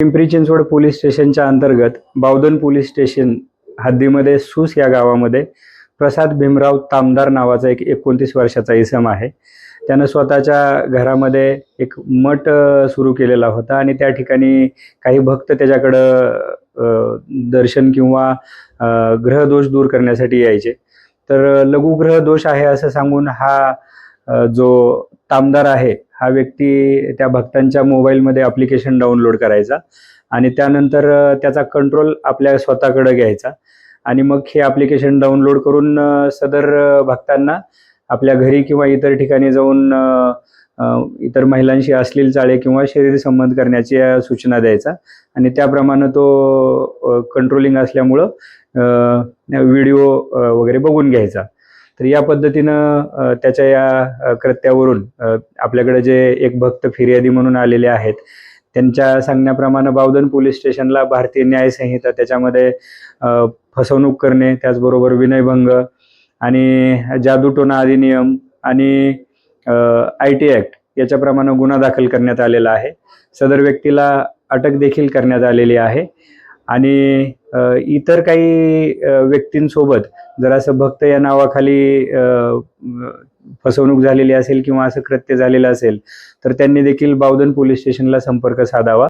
Pimpri Chinchwad police स्टेशनच्या अंतर्गत Bavdhan police station हद्दीमध्ये सूस या गावामध्ये प्रसाद भीमराव तामदार नावाचा एक एकोणतीस वर्षाचा इसम आहे. त्यानं स्वतःच्या घरामध्ये एक मठ सुरू केलेला होता आणि त्या ठिकाणी काही भक्त त्याच्याकडं दर्शन किंवा ग्रहदोष दूर करण्यासाठी यायचे. तर लघुग्रह दोष आहे असं सांगून हा जो तामदार आहे हा व्यक्ती त्या भक्तांच्या मोबाईलमध्ये ॲप्लिकेशन डाउनलोड करायचा आणि त्यानंतर त्याचा कंट्रोल आपल्या स्वतःकडे घ्यायचा. आणि मग हे ॲप्लिकेशन डाउनलोड करून सदर भक्तांना आपल्या घरी किंवा इतर ठिकाणी जाऊन इतर महिलांशी अश्लील चाळे किंवा शरीर संबंध करण्याची सूचना द्यायचा. आणि त्याप्रमाणे तो कंट्रोलिंग असल्यामुळं व्हिडिओ वगैरे बघून घ्यायचा. तर या पद्धतीनं त्याच्या या कृत्यावरून आपल्याकडे जे एक भक्त फिर्यादी म्हणून आलेले आहेत त्यांच्या सांगण्याप्रमाणे बावधन पोलीस स्टेशनला भारतीय न्यायसंहिता त्याच्यामध्ये फसवणूक करणे त्याचबरोबर विनयभंग आणि जादूटोना अधिनियम आणि आय टी ॲक्ट याच्याप्रमाणे गुन्हा दाखल करण्यात आलेला आहे. सदर व्यक्तीला अटक देखील करण्यात आलेली आहे. आणि इतर काही व्यक्तींसोबत जर असं भक्त या नावाखाली फसवणूक झालेली असेल किंवा असं कृत्य झालेलं असेल तर त्यांनी देखील बावधन पोलीस स्टेशनला संपर्क साधावा.